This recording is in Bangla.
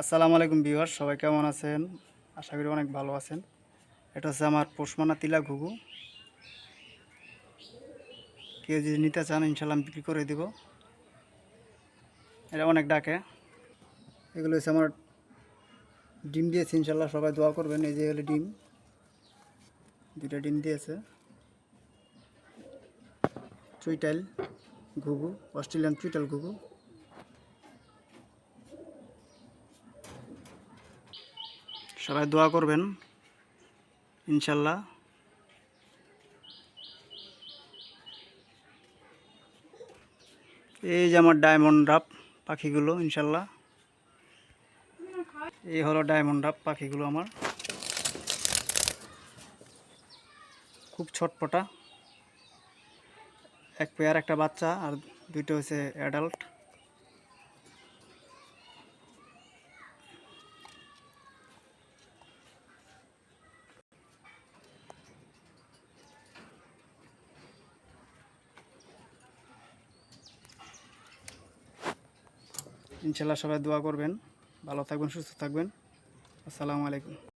আসসালামু আলাইকুম বিওয়ার সবাই কেমন আছেন? আশা করি অনেক ভালো আছেন। এটা হচ্ছে আমার পোষমানা তিলা ঘুঘু। কেউ যদি নিতে চান ইনশাল্লাহ বিক্রি করে দিব। এটা অনেক ডাকে। এগুলো হচ্ছে আমার ডিম দিয়েছে ইনশাল্লাহ সবাই দোয়া করবেন। এই যে হলো ডিম। দুইটা ডিম দিয়েছে। চুইটাইল ঘুঘু, অস্ট্রেলিয়ান চুইটাল ঘুঘু। সবাই দোয়া করবেন, ইনশাল্লাহ। এই যে আমার ডায়মন্ড ডাব পাখিগুলো, ইনশাল্লাহ। এই হলো ডায়মন্ড ডাব পাখিগুলো আমার। খুব ছটপটা। এক পেয়ার একটা বাচ্চা আর দুইটা হচ্ছে অ্যাডাল্ট ইনশাল্লাহ সবাই দোয়া করবেন। ভালো থাকবেন সুস্থ থাকবেন। আসসালামু আলাইকুম।